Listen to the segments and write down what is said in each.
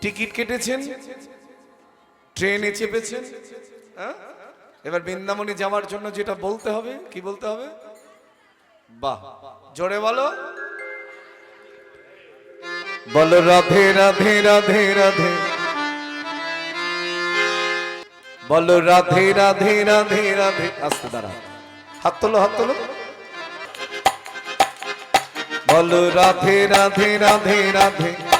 Ticket কেটেছেন? ট্রেনে চেপেছেন? হ্যাঁ? এবার বৃন্দাবনে যাওয়ার জন্য যেটা বলতে হবে, কি বলতে হবে? বাহ, জোরে বলো। বলো, রাধে রাধে রাধে রাধে। বলো, রাধে রাধে রাধে রাধে। আস্তে দাঁড়া হাত তোলো হাত তোলো। বলো, রাধে রাধে রাধে রাধে।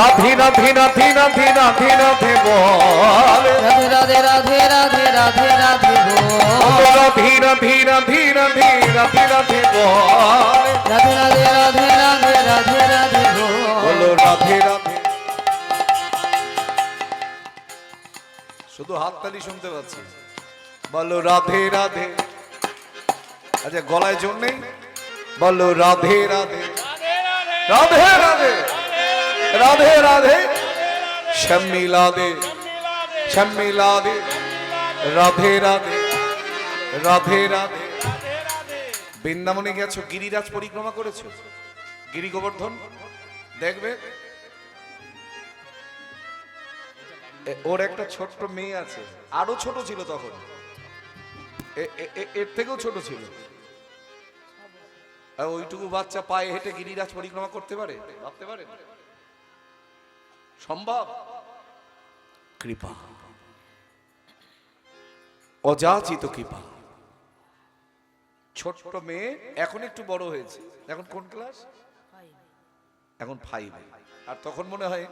রাধে রাধে রাধে রাধে রাধে রাধে বল রাধে রাধে রাধে রাধে রাধে রাধে বল রাধে রাধে রাধে রাধে রাধে রাধে বল রাধে রাধে রাধে রাধে রাধে রাধে বল বলো রাধে রাধে শুধু হাততালি শুনতে পাচ্ছি বলো রাধে রাধে আচ্ছা গলায় জোর নেই বলো রাধে রাধে রাধে রাধে রাধে রাধে। শ্যামিলা দে শ্যামিলা দে রাধে রাধে রাধে রাধে। বৃন্দাবনে গেছো, গিরিরাজ পরিক্রমা করেছ? গিরি গোবর্ধন, দেখবে? ওর একটা ছোট্ট মেয়ে আছে। আরও ছোট ছিল তখন। এর থেকেও ছোট ছিল। ওইটুকু বাচ্চা পায়ে হেঁটে গিরিরাজ পরিক্রমা করতে পারে? ভাবতে পারে? সম্ভব? কৃপা। অযাচিত কৃপা। ছোট্ট মেয়ে এখন একটু বড় হয়েছে। এখন কোন ক্লাস এখন ফাইভে আর তখন মনে হয়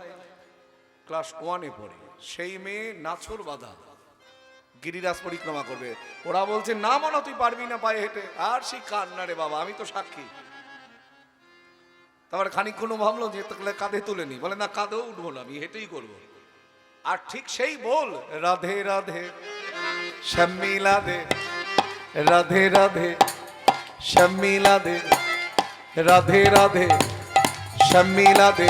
ক্লাস ওয়ানে পড়ে। সেই মেয়ে নাছর বাধা। গিরিরাজ পরিক্রমা করবে। ওরা বলছে না মনে তুই পারবি না পায়ে হেঁটে। আর সেই কান্না রে বাবা আমি তো সাক্ষী। তারপরে খানিকক্ষণ ভাবলো যে তাহলে কাঁধে তুলে নি। বলে না কাঁধেও উঠবো না আমি হেঁটেই করব। আর ঠিক সেই বল রাধে রাধে শ্যামিলা দে রাধে রাধে শ্যামিলা দে রাধে রাধে শ্যামিলা দে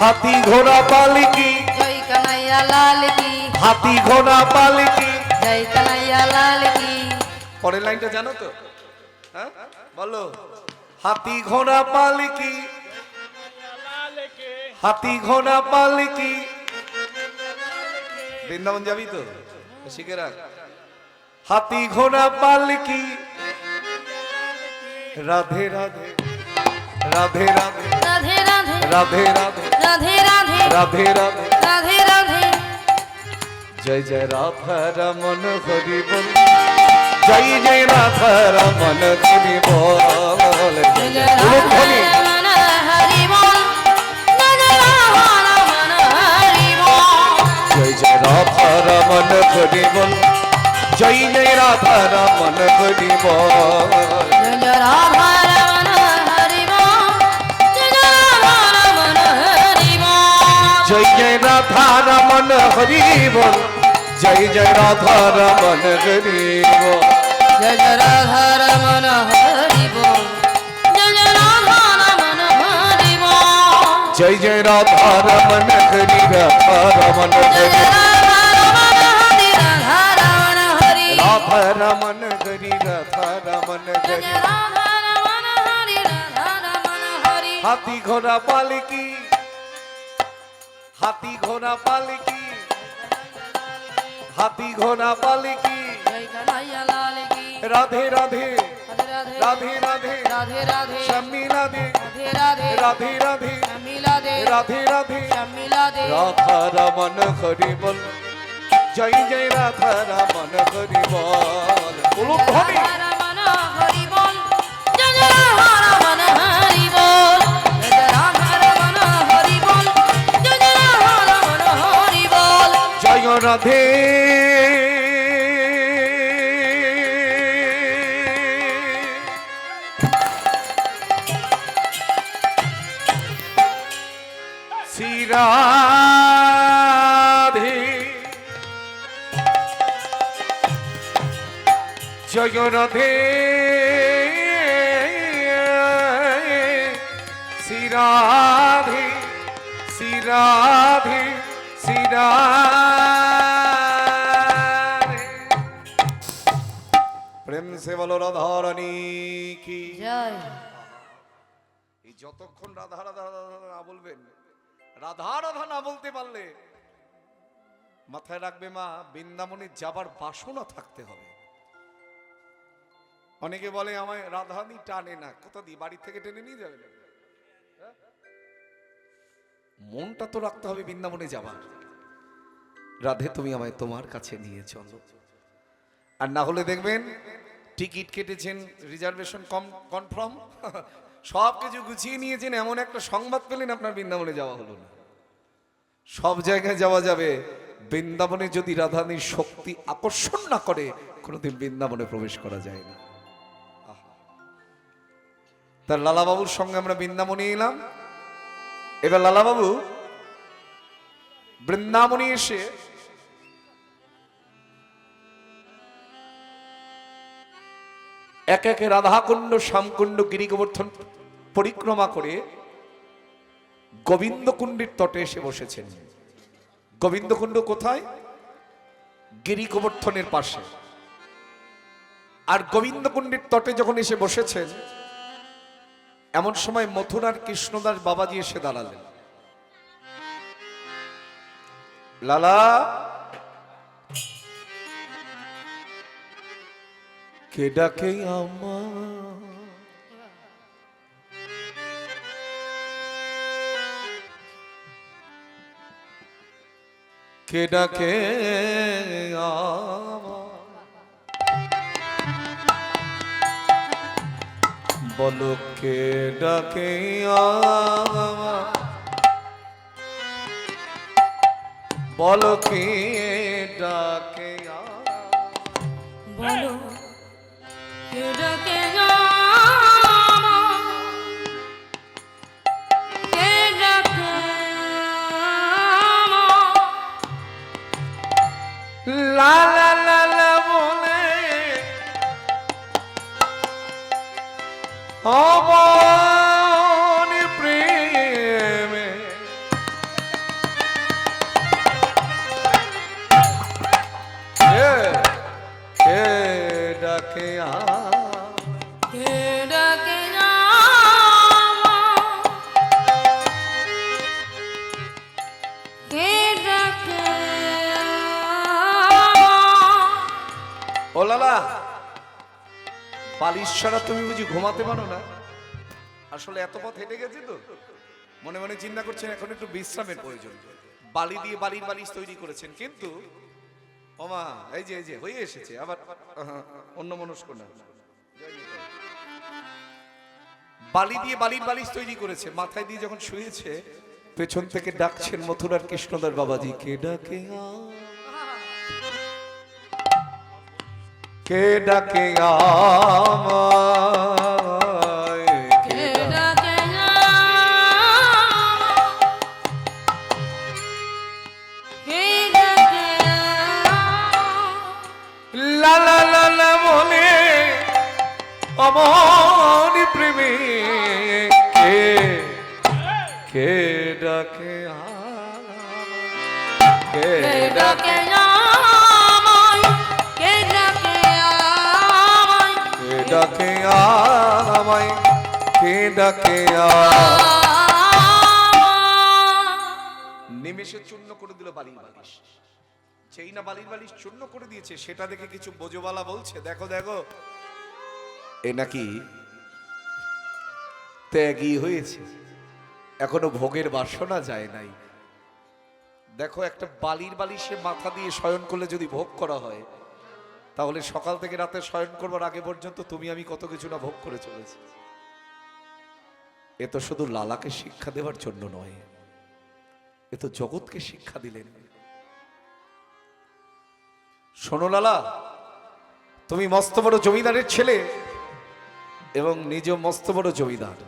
হাতি ঘোড়া পালিকি জয় কানাইয়া লাল কি হাতি ঘোড়া পালিকি জয় কানাইয়া লাল কি। পরের লাইনটা জানো তো? হ্যাঁ? বলো। হাতি ঘোড়া পালিকি। হাতি ঘোড়া পালিকি। বৃন্দাবন যাবি তো? শিখে রাখ হাতি ঘোড়া পালিকি। রাধে রাধে। রাধে রাধে। রাধে রাধে। রাধে রাধে। রাধে রাধে। রাধে রাধে। রাধে রাধে। জয় জয় রাধা রমন হরি বল। জয় জয় রাধা রমন তুমি বল। উলুধ্বনি জয় জয় রাধা রমন তুমি বল। জয় জয় রাধা রমন তুমি বল। রাধা জয় জয় রাধা রমন হরি বল। জয় জয় রাধা রমন হরি বল। जय जय राधा रमन हरि राधा रमन हरि राधा रमन हरि राधा रमन हरि हाथी घोड़ा पालकी हाथी घोड़ा पालकी हाथी घोड़ा पालकी রাধে রাধে। রাধে রাধে। রাধে রাধে। রাধে রাধে। রাধে। রাধে রাধে। রাধে শ্যামিলা দে রাধে। রাধে শ্যামিলা দে রাধা। রমন হরি বল। জয় জয় রাধা রমন হরি বল। বলুন ধ্বনি। রাধা। রাধে জয় রাধে। শ্রীরাধে শ্রীরাধে প্রেম সে বলো রাধারণী কি? জয়। এই যতক্ষণ রাধা রাধা রাধা বলবেন রাধা রাধা না বলতে পারলে মাথায় রাখবে মা, বৃন্দাবনে যাবার বাসনা থাকতে হবে। অনেকে বলে আমায় রাধানি টানে না, কোথা দিয়ে, বাড়ি থেকে টেনে নিয়ে যাবে হ্যাঁ? মনটা তো রাখতে হবে বৃন্দাবনে যাবার। রাধে, তুমি আমায় তোমার কাছে নিয়ে চলো। আর না হলে দেখবেন, টিকিট কেটেছেন, রিজার্ভেশন কম, কনফার্ম। সব কিছু গুছিয়ে নিয়েছেন, এমন একটা সংবাদ পেলেন, আপনার বৃন্দাবনে যাওয়া হলো না। সব জায়গায় যাওয়া যাবে। বৃন্দাবনে যদি রাধানির শক্তি আকর্ষণ না করে, কোনোদিন বৃন্দাবনে প্রবেশ করা যায় না। তার লালাবাবুর সঙ্গে আমরা বৃন্দাবনে এলাম। এবার লালাবাবু বৃন্দাবনে এসে এক একে রাধাকুণ্ড, শ্যামকুণ্ড, গিরিগোবর্ধন পরিক্রমা করে গোবিন্দকুণ্ডের তটে এসে বসেছেন। গোবিন্দকুণ্ড কোথায়? গিরি গোবর্ধনের পাশে। আর গোবিন্দকুণ্ডের তটে যখন এসে বসেছেন, এমন সময় মথুরার কৃষ্ণদাস বাবাজি এসে দাঁড়ালেন। লালা, কে ডাকে আমার কে ডাকে বলো কে ডাকে বলো কে ডাকে বলো কে ডাকে লা লা লা লা বলে। অমন ছাড়া তুমি বুঝি ঘুমাতে পারো না? আসলে এত পথ হেঁটে গেছে তো। মনে মনে চিন্তা করছেন, এখন একটু বিশ্রামের প্রয়োজন। বালি দিয়ে বালির বালিশ তৈরি করেছেন, কিন্তু ওমা এই যে এই যে, হয়ে এসেছে, আবার অন্য মনস্ক না। বালি দিয়ে বালির বালিশ তৈরি করেছে, মাথায় দিয়ে যখন শুয়েছে, পেছন থেকে ডাকছেন মথুরার কৃষ্ণদার বাবাজি, কে ডাকে কে ডাকে আমায় কে ডাকে? লা লা লা লা বলে নিমেষে চূর্ণ করে দিল বালির বালিশ। যেই না বালির বালিশ চূর্ণ করে দিয়েছে, সেটা দেখে কিছু বোঝোবালা বলছে, দেখো দেখো, এ নাকি ত্যাগী হয়েছে। এখনও ভোগের বাসনা যায় নাই। দেখো, একটা বালির বালিশে মাথা দিয়ে শয়ন করলে যদি ভোগ করা হয়, তাহলে সকাল থেকে রাতে শয়ন করবার আগে পর্যন্ত তুমি আমি কত কিছু না ভোগ করে চলেছি। এ তো শুধু লালাকে শিক্ষা দেওয়ার জন্য নয়, এ তো জগৎকে শিক্ষা দিলেন। শোনো লালা, তুমি মস্ত বড় জমিদারের ছেলে এবং নিজ মস্ত বড় জমিদার।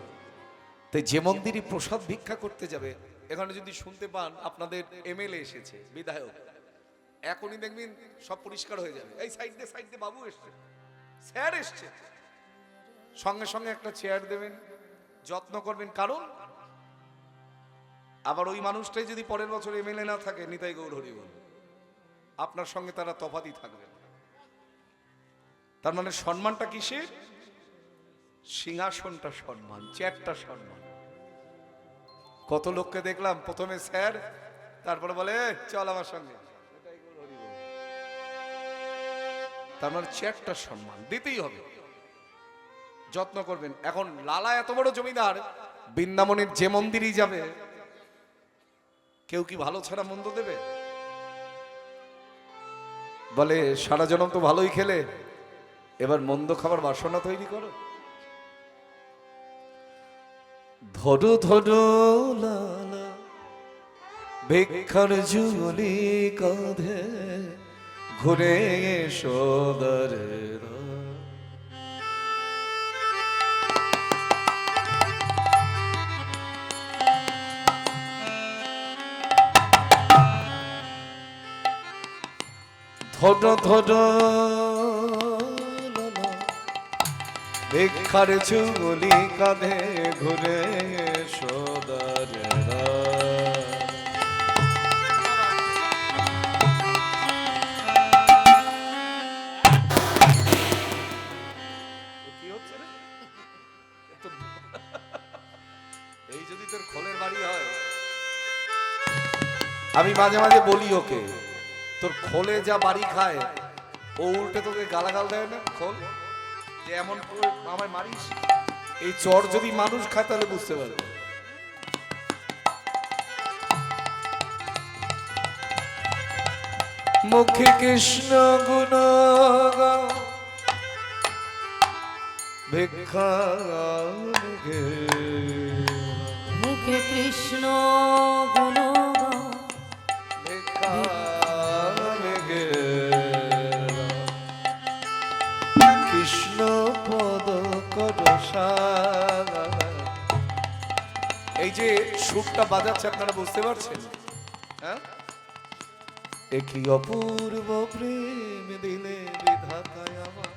তাই যে মন্দিরই প্রসাদ ভিক্ষা করতে যাবে, এখানে যদি শুনতে পান, আপনাদের এমএলএ এসেছে, বিধায়ক। এখনই দেখবেন সব পরিষ্কার হয়ে যাবে। এই সাইড দিয়ে সাইড দিয়ে বাবু এসছে। স্যার এসছে। সঙ্গে সঙ্গে একটা চেয়ার দেবেন। যত্ন করবেন। কারণ আবার ওই মানুষটাই যদি পরের বছর এমএলএ না থাকে, নিতাই গৌর হরি বল আপনার সঙ্গে তারা তফাতই থাকবে তার মানে সম্মানটা কিসের? সিংহাসনটা সম্মান, চেয়ারটা সম্মান। কত লোককে দেখলাম, প্রথমে স্যার, তারপরে বলে চল আমার সঙ্গে। তার মানে চেয়ারটা সম্মান, দিতেই হবে। যত্ন করবেন। এখন লালা এত বড় জমিদার, বৃন্দাবনের যে মন্দিরই যাবে, কেউ কি ভালো ছাড়া মন্দ দেবে? বলে, সারা জনম তো ভালোই খেলে, এবার মন্দ খাবার বাসনা তৈরি করো। ধরো ধরো, লালা, ভিক্ষার ঝুলি কাঁধে ঘুরে এসো ধরো লালা, ভিক্ষার ঝুলি কাঁধে ঘুরে সদারেরা কি হচ্ছে রে? এ তো- এই যদি তোর খোলের বাড়ি হয় আমি মাঝে মাঝে বলি ওকে। তোর খোলে যা বাড়ি খায়। ও উল্টে তোকে গালাগাল দেয় না? খোল। যে এমন আমায় মারিস? এই চর যদি মানুষ খায় তাহলে বুঝতে পারবে। মুখে কৃষ্ণ গুণ ভিক্ষা মুখে কৃষ্ণ সুরটা বাজাচ্ছে আপনারা বুঝতে পারছেন? হ্যাঁ? একই অপূর্ব প্রেম দিলে বিধাতায় আমার।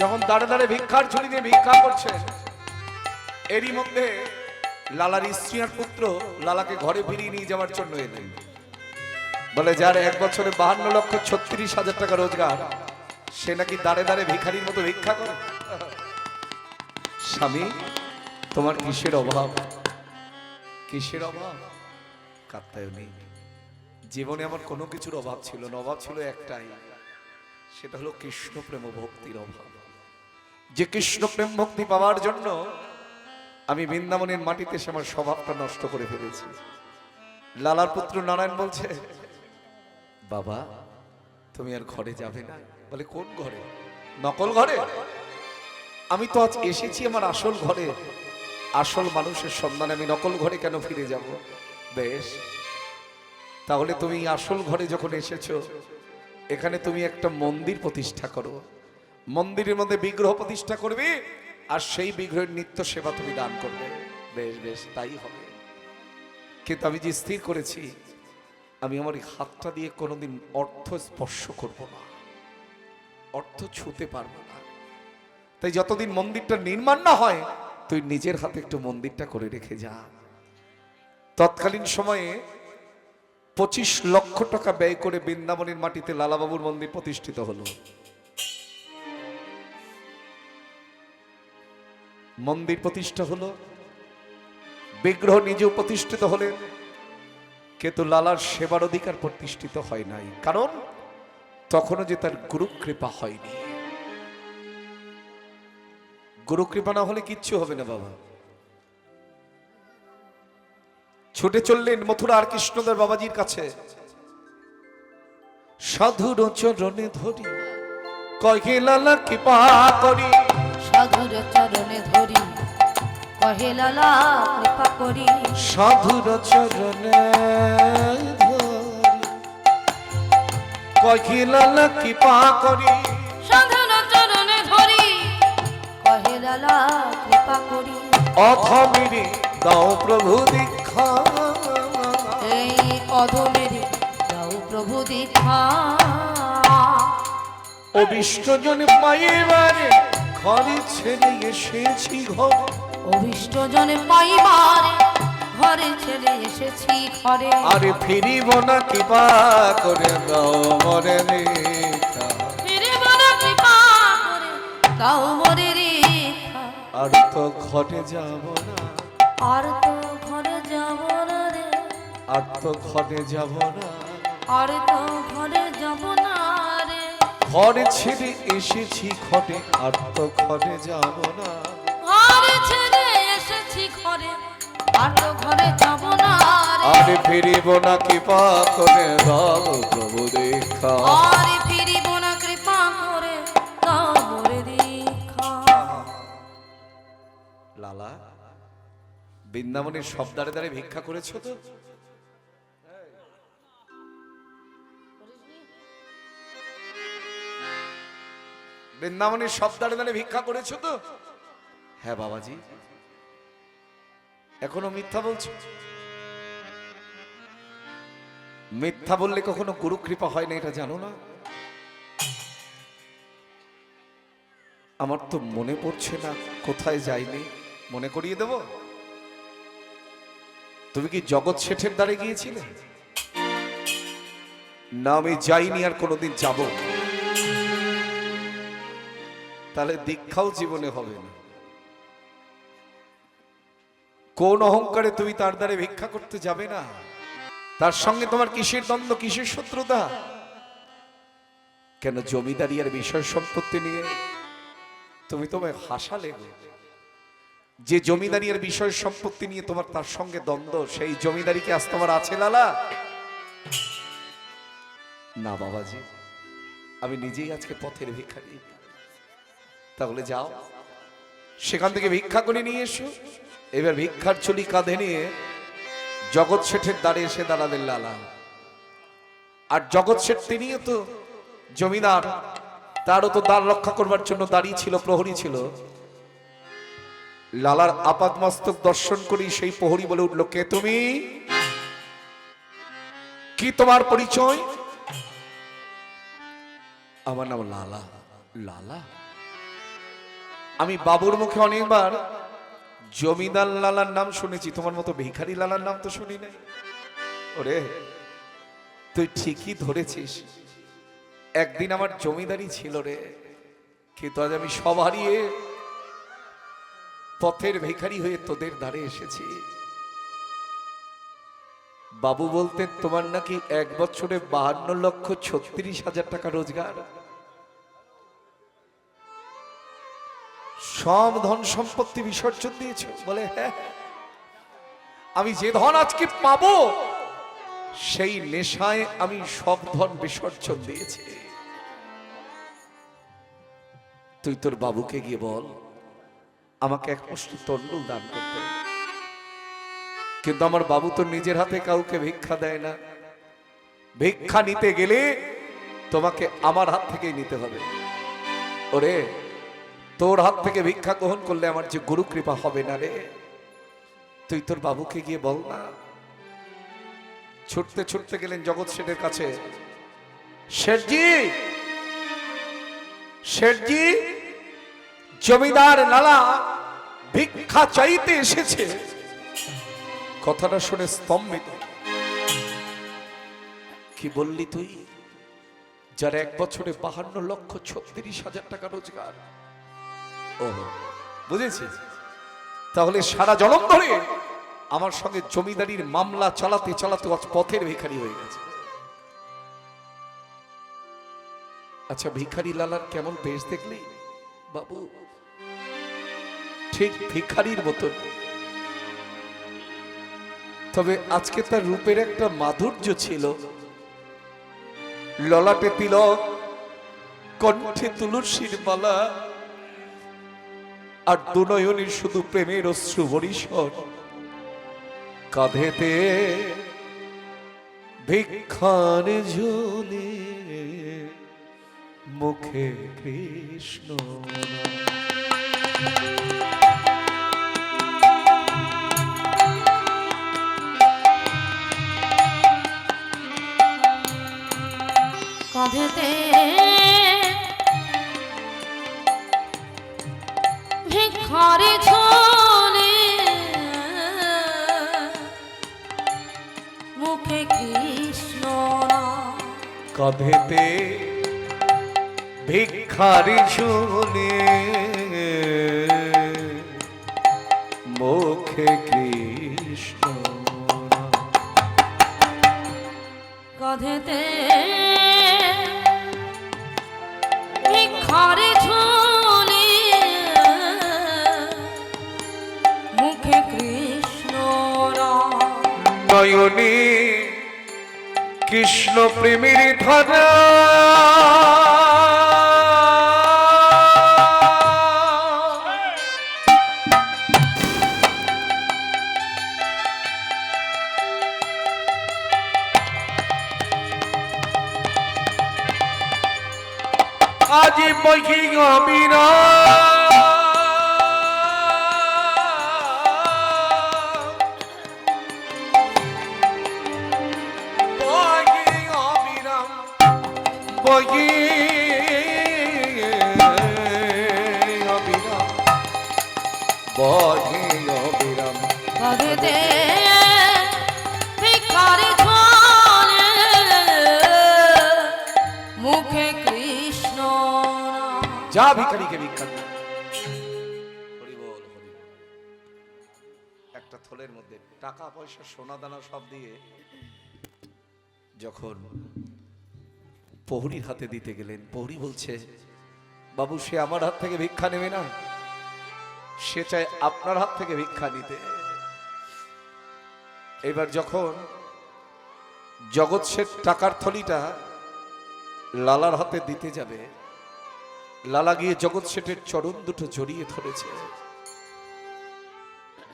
যখন দাঁড়ে দাঁড়ে ভিক্ষার ঝুলি দিয়ে ভিক্ষা করছেন এরই মধ্যে লালার স্ত্রী আর পুত্র লালাকে ঘরে ফিরিয়ে নিয়ে যাওয়ার জন্য এলেন। বলে, যার এক বছরে বাহান্ন লক্ষ ছত্রিশ হাজার টাকা রোজগার, সে নাকি দাঁড়ে দাঁড়ে ভিখারির মতো ভিক্ষা করে? স্বামী, তোমার কিসের অভাব? কিসের অভাব? কাত্তায়নী জীবনে আমার কোনো কিছুর অভাব ছিল না, অভাব ছিল একটাই, সেটা হলো কৃষ্ণ প্রেম ভক্তির অভাব। যে কৃষ্ণ প্রেম ভক্তি পাওয়ার জন্য আমি বৃন্দাবনের মাটিতে সে আমার স্বভাবটা নষ্ট করে ফেলেছি। লালার পুত্র নারায়ণ বলছে বাবা, তুমি আর ঘরে যাবে না। বলে, কোন ঘরে? নকল ঘরে? আমি তো আজ এসেছি আমার আসল ঘরে। আসল মানুষের সন্ধানে আমি নকল ঘরে কেন ফিরে যাব? বেশ, তাহলে তুমি আসল ঘরে যখন এসেছ, এখানে তুমি একটা মন্দির প্রতিষ্ঠা করো। মন্দিরের মধ্যে বিগ্রহ প্রতিষ্ঠা করবে, আর সেই বিগ্রহের নিত্য সেবা তুমি দান করবে। বেশ বেশ, তাই হবে। কিন্তু আমি যে স্থির করেছি আমি আমার এই হাতটা দিয়ে কোনোদিন অর্থ স্পর্শ করব না। অর্থ ছুতে পারব না। তাই যতদিন মন্দিরটা নির্মাণ না হয়, তুই নিজের হাতে একটু মন্দিরটা করে রেখে যা। তৎকালীন সময়ে পঁচিশ লক্ষ টাকা ব্যয় করে বৃন্দাবনের মাটিতে লালাবাবুর মন্দির প্রতিষ্ঠিত হলো। মন্দির প্রতিষ্ঠা হলো, বিগ্রহ নিজেও প্রতিষ্ঠিত হলেন। কিন্তু লালার সেবার অধিকার প্রতিষ্ঠিত হয় নাই। কারণ তখনও যে তার গুরু কৃপা হয়নি। গুরু কৃপা না হলে কিচ্ছু হবে না বাবা। ছুটে চললেন মথুরা আর কৃষ্ণদের বাবাজির কাছে। সাধুর চরণে ধরি। কহে, লালা, কৃপা করি। সাধুর চরণে ধরি। কহে লালা কৃপা করি। সাধুর চরণে ধরি। কহে লালা কৃপা করি। সাধুর চরণে ধরি। কহে লালা কৃপা করি। অথমিরে দাও প্রভু দীক্ষা। এই অধমেরে যাও প্রভু দীক্ষা। অবিষ্ট জন পাইবারে ঘরে ছেড়ে এসেছি ঘর। অভিষ্ট জনে পাইবারে ঘরে ছেড়ে এসেছি ঘরে। আরে ফিরিব না কৃপা করে দাও মরে লেখা ফিরে বলো কৃপা করে দাও মোরে রেখা আর তো ঘটে যাব না। আর তো ঘরে যাব না রে। আর তো ঘটে যাব না। আর তো ঘরে যাব না রে। ঘরে ছেড়ে এসেছি ঘটে আর তো ঘটে যাব না। ঘরে ছেড়ে ঘরে আর তো ঘরে যাব না আরে ফিরিব না কৃপা করে দাও প্রভু দেখা আর ফিরিব না কৃপা করে দাও মোরে দীক্ষা। লালা বৃন্দাবনের সব দাঁড়ে দাঁড়ে ভিক্ষা করেছ তো? বৃন্দাবনের সব দাঁড়ে দাঁড়ে ভিক্ষা করেছ তো? হ্যাঁ বাবাজি। এখনও মিথ্যা বলছো? মিথ্যা বললে কখনো গুরু কৃপা হয় না, এটা জানো না? আমার তো মনে পড়ছে না, কোথায় যাইনি। মনে করিয়ে দেব? তুমি কি জগৎ শেঠের দ্বারে গিয়েছিলে? না, আমি যাইনি আর কোনোদিন যাব। তাহলে দীক্ষাও জীবনে হবে না। কোন অহংকারে তুমি তার দ্বারে ভিক্ষা করতে যাবে না? তার সঙ্গে তোমার কিসের দ্বন্দ্ব, কিসের শত্রুতা? কেন জমিদারি আর বিষয় সম্পত্তি নিয়ে তুমি তোমায় হাসালে। যে জমিদারি আর বিষয় সম্পত্তি নিয়ে তোমার তার সঙ্গে দ্বন্দ্ব, সেই জমিদারি কি আজ তোমার আছে লালা? না বাবাজি, আমি নিজেই আজকে পথের ভিক্ষারি তাহলে যাও, সেখান থেকে ভিক্ষা করে নিয়ে এসো। এবার ভিক্ষার চুলি কাঁধে নিয়ে জগৎ শেঠের দ্বারে এসে দাঁড়ালেন লালা। আর জগৎ শেঠ তিনিও তো জমিদার, তারও তো দ্বার রক্ষা করবার জন্য দাঁড়িয়ে ছিল, প্রহরী ছিল। লালার আপাদ মস্তক দর্শন করি সেই প্রহরী বলে উঠল, কে তুমি? কি তোমার পরিচয়? আমার নাম লালা। লালা? আমি বাবুর মুখে অনেকবার জমিদার লালার নাম শুনেছি, তোমার মতো ভিখারি লালার নাম তো শুনি নাই। ওরে, তুই ঠিকই ধরেছিস। একদিন আমার জমিদারি ছিল রে, কিন্তু আজ আমি সব হারিয়ে পথের ভিখারি হয়ে তোদের দ্বারে এসেছি। বাবু বলতেন, তোমার নাকি এক বছরে বাহান্ন লক্ষ ছত্রিশ হাজার টাকা রোজগার? সব ধন সম্পত্তি বিসর্জন দিয়েছ। বলে হ্যাঁ আমি যে ধন আজকে পাবো, সেই নেশায় আমি সব ধন বিসর্জন দিয়েছি। তুই তোর বাবুকে গিয়ে বল, আমাকে এক মুষ্টি তন্ডুল দান করতে। কিন্তু আমার বাবু তো নিজের হাতে কাউকে ভিক্ষা দেয় না। ভিক্ষা নিতে গেলে তোমাকে আমার হাত থেকেই নিতে হবে। ওরে তোর হাত থেকে ভিক্ষা গ্রহণ করলে আমার যে গুরু কৃপা হবে না রে। তুই তোর বাবুকে গিয়ে বল না। ছুটতে ছুটতে গেলেন জগৎ শেঠের কাছে। শেঠজি! শেঠজি! জমিদার লালা ভিক্ষা চাইতে এসেছে। কথাটা শুনে স্তম্ভিত। কি বললি তুই? যার এক বছরে বাহান্ন লক্ষ ছত্রিশ হাজার টাকা রোজগার। বুঝেছি। তাহলে সারা জনম ধরে আমার সঙ্গে জমিদারির মামলা চালাতে চালাতে পথের ভিখারি হয়ে গেছে। আচ্ছা ভিখারি লালার কেমন বেশ দেখলি? বাবু, ঠিক ভিখারির মতন তবে আজকে তার রূপের একটা মাধুর্য ছিল। ললাটে তিলক, কণ্ঠে তুলসীর মালা আর দুনয়নের শুধু প্রেমের অশ্রু বরিশন কাঁধেতে ভিক্ষার ঝুলি মুখে কৃষ্ণ। কাঁধেতে ভিখারি ঝোলে মুখে কৃষ্ণ। কাঁধেতে ভিক্ষারি শুনে নয়নে কৃষ্ণ প্রেমের ধারা আজ বহি গমিনা মুখে। একটা থলের মধ্যে টাকা, পয়সা, সোনা, দানা সব দিয়ে যখন হাতে দিতে গেলেন, প্রহরী বলছে, বাবু, সে আমার হাত থেকে ভিক্ষা নেবে না। সে চায় আপনার হাত থেকে ভিক্ষা নিতে। এবার যখন জগৎ টাকার থলিটা লালার হাতে দিতে যাবে, লালা গিয়ে জগৎ শেঠের চরণ দুটো জড়িয়ে ধরেছে।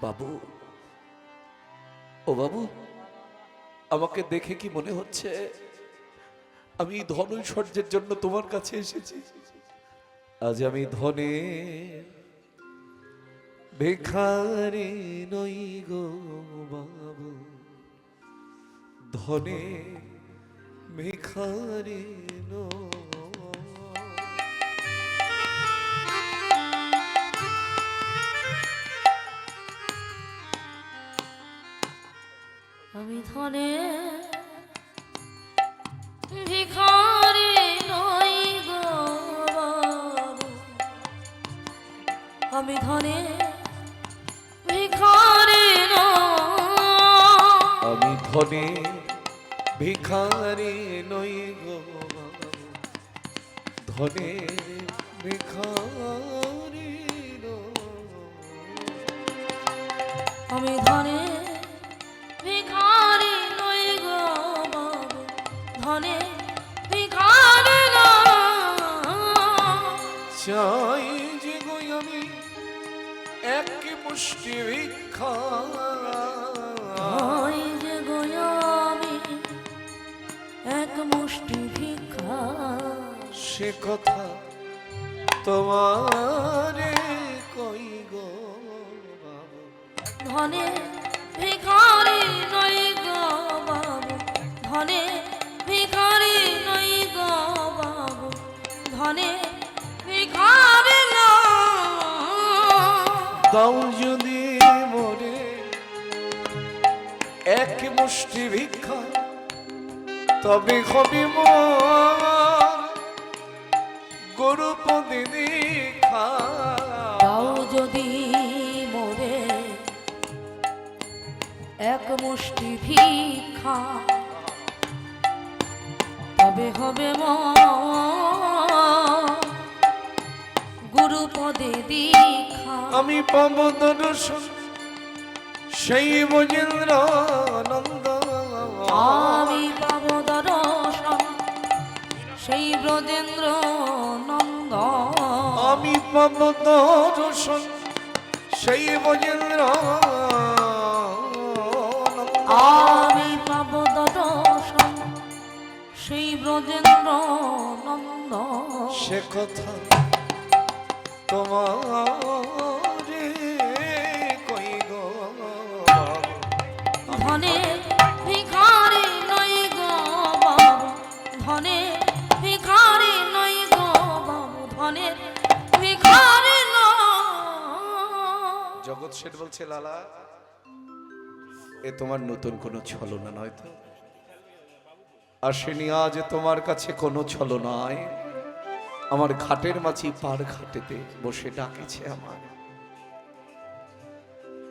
বাবু, ও বাবু, আমাকে দেখে কি মনে হচ্ছে? আমি ধন ঐশ্বর্যের জন্য তোমার কাছে এসেছি। আজ আমি ধনে ভিখারি নই গো বাবু ধনে ভিখারি নই আমি ধনে ভিখারি নই গো। আমি ধনে ধনে ভিখারি নই গো। ধনে ভিখারি। আমি ধনে ভিখারি নই গো ধনে ভিখারি চাই যে গো আমি এক মুষ্টি ভিক্ষা। সে কথা তোমারে কই গো বাবু? ধনে ভিখারি নই গো বাবু। ধনে ভিখারি নই গো বাবু। ধনে ভিখারি নই দাও যদি মরে এক মুষ্টি ভিক্ষা তবে হবি মোর গরু পদে দীক্ষা দাও যদি মোরে এক মুষ্টি ভিক্ষা তবে হবে ম গুরু পদে দীক্ষা। আমি পাব দর্শন সেই বজেন্দ্র নন্দ আমি সেই ব্রজেন্দ্র নন্দ আমি পাব দর্শন সেই ব্রজেন্দ্র আমি পাব দর্শন সেই ব্রজেন্দ্র নন্দ সে কথা তোমারে প্রমোদ শেঠ বলছে, লালা। এ তোমার নতুন কোনো ছলনা নয় তো? আসেনি আজ তোমার কাছে কোনো ছলনায়। আমার ঘাটের মাঝি পার ঘাটেতে বসে ডাকেছে আমার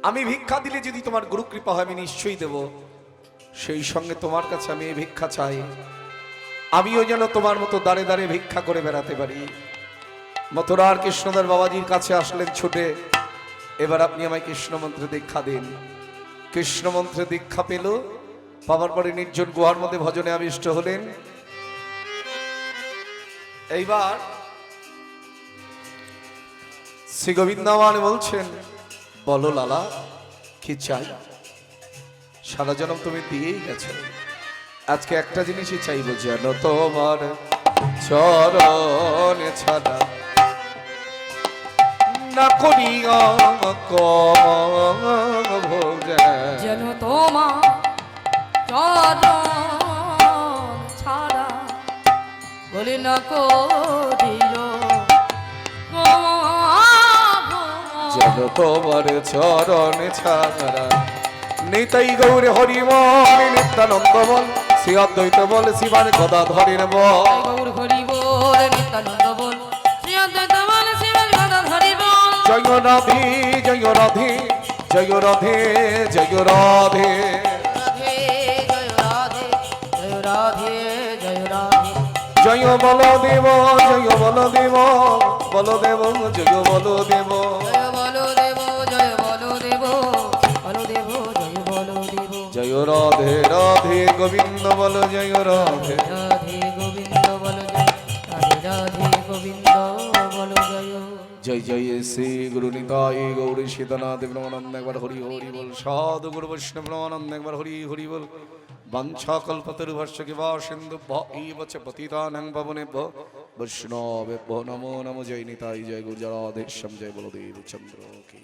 আমি ভিক্ষা দিলে যদি তোমার গুরু কৃপা হয়, আমি নিশ্চয়ই দেব। সেই সঙ্গে তোমার কাছে আমি ভিক্ষা চাই। আমিও যেন তোমার মতো দাঁড়ে দাঁড়ে ভিক্ষা করে বেড়াতে পারি। মথুরার কৃষ্ণদার বাবাজির কাছে আসলেন ছুটে। এবার আপনি আমায় কৃষ্ণ মন্ত্রে দীক্ষা দিন। কৃষ্ণ মন্ত্রে দীক্ষা পেল পাবার পরে নির্জন গুহার মধ্যে ভজনে আবিষ্ট হলেন। এইবার শ্রী গোবিন্দাবান বলছেন, বলো লালা, কি চাই? সারা জনম তুমি দিয়েই গেছো। আজকে একটা জিনিসই চাইব যেন তোমার চরণ ছাড়া না করিয়া যেন চরণ ছাড়া বলি না করিল যেন তোমার চরণ ছাড়া নিতাই গৌরে হরিমল নিত্যানন্দ বল শ্রী অদ্বৈত বল শিবান গদা ধরেন বল গৌর হরি বল নিত্যানন্দ জয় রাধে জয় রাধে জয় রাধে জয় রাধে জয় বলো দেব জয় বলো দেব বলো দেব জয় বলো দেব জয় রাধে রাধে গোবিন্দ বল, জয় রাধে। রাধে গোবিন্দ বল, জয় রাধে গোবিন্দ জয় জয় শ্রী গুরু নিতাই গৌরী সীতানাথ ব্রহ্মানন্দ, একবার হরি হরি বল। সাধু গুরু বৈষ্ণব ব্রহ্মানন্দ, একবার হরি হরি বল। বাঞ্ছা কল্পতরু ভাষ্য কিবা সিন্ধু ভচ পতিতানং ভ বৈষ্ণব নমো নমো, জয় নিতাই, জয় গুরু জয় বলদেব, চন্দ্র কি।